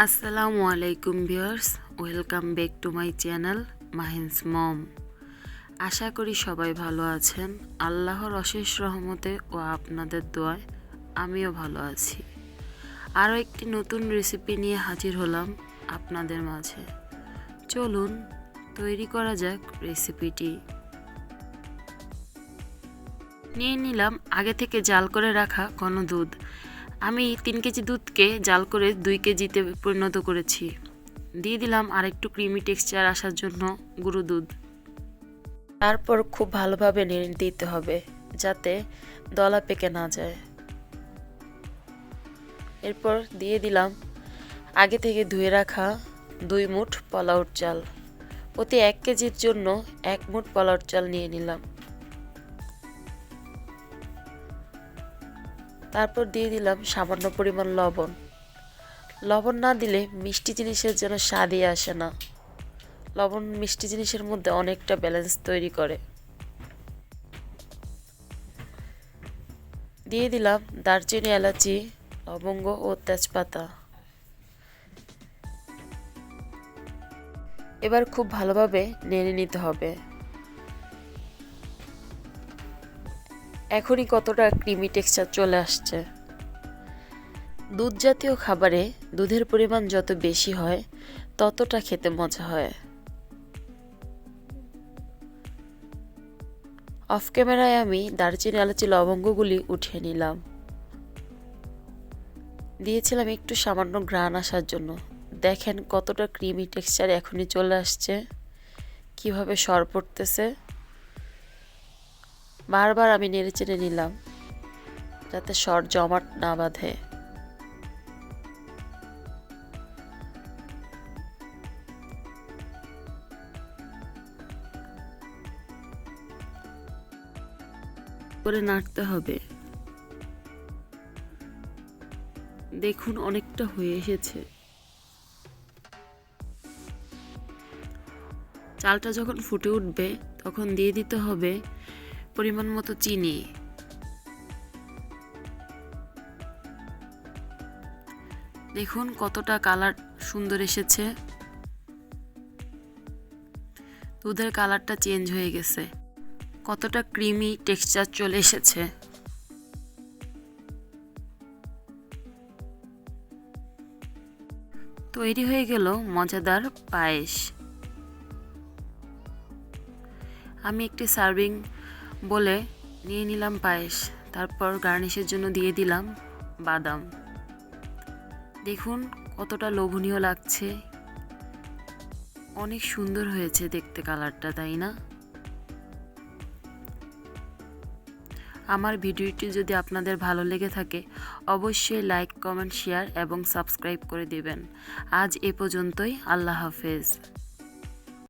আসসালামু আলাইকুম viewers, welcome back to my channel Mahin's mom. আশা করি সবাই ভালো আছেন। আল্লাহর অশেষ রহমতে ও আপনাদের দোয়ায় আমিও ভালো আছি। আরও একটি নতুন রেসিপি নিয়ে হাজির হলাম আপনাদের মাঝে। চলুন, তৈরি করা যাক রেসিপিটি নিয়ে নিলাম আগে থেকে জাল করে রাখা ঘন দুধ। আমি তিন কেজি দুধকে জাল করে দুই কেজিতে পরিণত করেছি। দিয়ে দিলাম আরেকটু ক্রিমি টেক্সচার আসার জন্য গুঁড়ো দুধ। তারপর খুব ভালোভাবে নেড়ে দিতে হবে যাতে দলা পেকে না যায়। এরপর দিয়ে দিলাম আগে থেকে ধুয়ে রাখা দুই মুঠ পলাউট চাল প্রতি এক কেজির জন্য এক মুঠ পলাউট চাল নিয়ে নিলাম। তারপর দিয়ে দিলাম সামান্য পরিমাণ লবণ। লবণ না দিলে মিষ্টি জিনিসের যেন স্বাদই আসে না। লবণ মিষ্টি জিনিসের মধ্যে অনেকটা ব্যালেন্স তৈরি করে। দিয়ে দিলাম দারচিনি, এলাচি, লবঙ্গ ও তেজপাতা। এবার খুব ভালোভাবে নেড়ে নিতে হবে। এখনই কতটা ক্রিমি টেক্সচার চলে আসছে। দুধ জাতীয় খাবারে দুধের পরিমাণ যত বেশি হয়, ততটা খেতে মজা হয়। অফ ক্যামেরায় আমি দারচিনি, এলাচি, লবঙ্গগুলি উঠিয়ে নিলাম। দিয়েছিলাম একটু সামান্য ঘ্রাণ আসার জন্য। দেখেন কতটা ক্রিমি টেক্সচার এখনই চলে আসছে। কীভাবে সর পড়তেছে। বারবার আমি নেড়ে চেড়ে নিলাম, যাতে শর্ট জমাট না বাঁধে। করে নাড়তে হবে। দেখুন অনেকটা হয়ে এসেছে। চালটা যখন ফুটে উঠবে, তখন দিয়ে দিতে হবে পরিমাণ মতো চিনি। দেখুন কতটা কালার সুন্দর এসেছে। দুধের কালারটা চেঞ্জ হয়ে গেছে। কতটা ক্রিমি টেক্সচার চলে এসেছে। তৈরি হয়ে গেল মজাদার পায়েস। আমি একটি সার্ভিং বলে, নিয়ে নিলাম পায়েস। তারপর গার্নিশের জন্য দিয়ে দিলাম বাদাম। দেখুন কতটা লোভনীয় লাগছে। অনেক সুন্দর হয়েছে দেখতে কালারটা, তাই না? আমার ভিডিওটি যদি আপনাদের ভালো লেগে থাকে, অবশ্যই লাইক, কমেন্ট, শেয়ার এবং সাবস্ক্রাইব করে দেবেন। আজ এ পর্যন্তই, আল্লাহ হাফেজ।